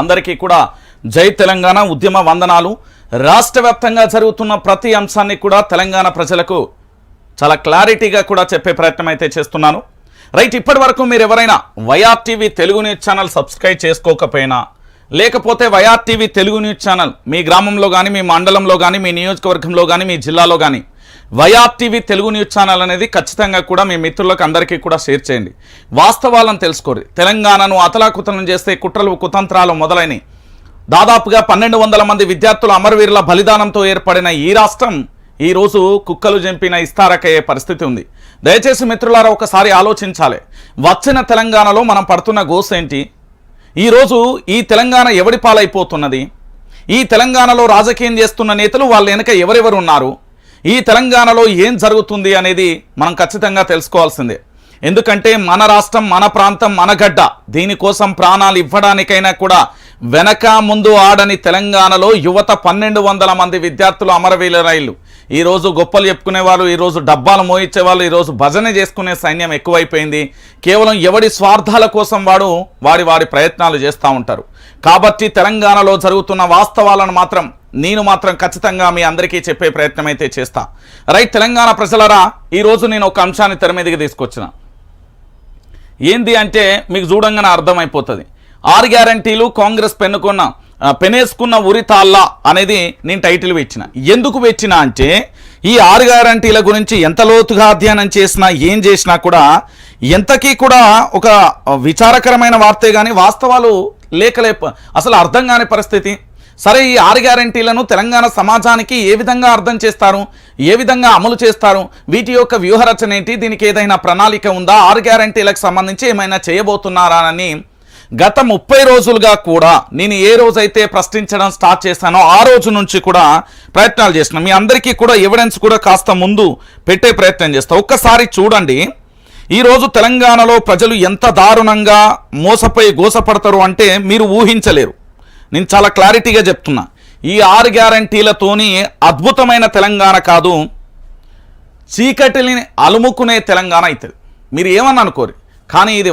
అందరికీ కూడా జై తెలంగాణ ఉద్యమ వందనాలు. రాష్ట్ర వ్యాప్తంగా జరుగుతున్న ప్రతి అంశాన్ని కూడా తెలంగాణ ప్రజలకు చాలా క్లారిటీగా కూడా చెప్పే ప్రయత్నం అయితే చేస్తున్నాను. రైట్ ఇప్పటి వరకు మీరు ఎవరైనా YR TV Telugu news channel subscribe చేసుకోకపోయినా లేకపోతే YR TV Telugu news channel మీ గ్రామంలో కానీ మీ మండలంలో కానీ మీ నియోజకవర్గంలో కానీ మీ జిల్లాలో కానీ YR TV Telugu news channel అనేది ఖచ్చితంగా కూడా మీ మిత్రులకు అందరికీ కూడా షేర్ చేయండి. వాస్తవాలను తెలుసుకోరు తెలంగాణను అతలాకుతలం చేస్తే కుట్రలు కుతంత్రాలు మొదలైనవి దాదాపుగా పన్నెండు వందల మంది విద్యార్థుల అమరవీరుల బలిదానంతో ఏర్పడిన ఈ రాష్ట్రం ఈరోజు కుక్కలు జంపిన ఇస్తారకయ్యే పరిస్థితి ఉంది. దయచేసి మిత్రులారా ఒకసారి ఆలోచించాలి. వచ్చిన తెలంగాణలో మనం పడుతున్న గోస్ ఏంటి? ఈరోజు ఈ తెలంగాణ ఎవడి పాలైపోతున్నది? ఈ తెలంగాణలో రాజకీయం చేస్తున్న నేతలు వాళ్ళ వెనక ఎవరెవరు ఉన్నారు? ఈ తెలంగాణలో ఏం జరుగుతుంది అనేది మనం ఖచ్చితంగా తెలుసుకోవాల్సిందే. ఎందుకంటే మన రాష్ట్రం మన ప్రాంతం మన గడ్డ దీనికోసం ప్రాణాలు ఇవ్వడానికైనా కూడా వెనక ముందు ఆడని తెలంగాణలో యువత పన్నెండు వందల మంది విద్యార్థులు అమరవీల రైళ్ళు ఈరోజు గొప్పలు చెప్పుకునేవాళ్ళు ఈరోజు డబ్బాలు మోయించేవాళ్ళు ఈరోజు భజన చేసుకునే సైన్యం ఎక్కువైపోయింది. కేవలం ఎవడి స్వార్థాల కోసం వాడు వాడి వాడి ప్రయత్నాలు చేస్తూ ఉంటారు. కాబట్టి తెలంగాణలో జరుగుతున్న వాస్తవాలను మాత్రం నేను మాత్రం ఖచ్చితంగా మీ అందరికీ చెప్పే ప్రయత్నం అయితే చేస్తా. రైట్ తెలంగాణ ప్రజలరా ఈరోజు నేను ఒక అంశాన్ని తెర మీదకి తీసుకొచ్చిన. ఏంది అంటే మీకు చూడంగానే అర్థమైపోతుంది. ఆరు గ్యారంటీలు కాంగ్రెస్ పెన్నుకున్న పెనేసుకున్న ఉరి తాళ్ళ అనేది నేను టైటిల్ పెట్టిన ఎందుకు పెట్టిన అంటే ఈ ఆరు గ్యారంటీల గురించి ఎంత లోతుగా అధ్యయనం చేసినా ఏం చేసినా కూడా ఎంతకీ కూడా ఒక విచారకరమైన వార్తే కానీ వాస్తవాలు లేకలే అసలు అర్థం కాని పరిస్థితి. సరే ఈ ఆరు గ్యారంటీలను తెలంగాణ సమాజానికి ఏ విధంగా అర్థం చేస్తారు? ఏ విధంగా అమలు చేస్తారు? వీటి యొక్క వ్యూహరచన ఏంటి? దీనికి ఏదైనా ప్రణాళిక ఉందా? ఆరు గ్యారంటీలకు సంబంధించి ఏమైనా చేయబోతున్నారా అని గత ముప్పై రోజులుగా కూడా నేను ఏ రోజైతే ప్రశ్నించడం స్టార్ట్ చేశానో ఆ రోజు నుంచి కూడా ప్రయత్నాలు చేసిన మీ అందరికీ కూడా ఎవిడెన్స్ కూడా కాస్త ముందు పెట్టే ప్రయత్నం చేస్తా. ఒక్కసారి చూడండి. ఈరోజు తెలంగాణలో ప్రజలు ఎంత దారుణంగా మోసపోయి గోసపడతారు అంటే మీరు ఊహించలేరు. నేను చాలా క్లారిటీగా చెప్తున్నా. ఈ ఆరు గ్యారంటీలతోని అద్భుతమైన తెలంగాణ కాదు చీకటిని అలుముకునే తెలంగాణ అవుతుంది మీరు ఏమన్నా అనుకోరు. కానీ ఇది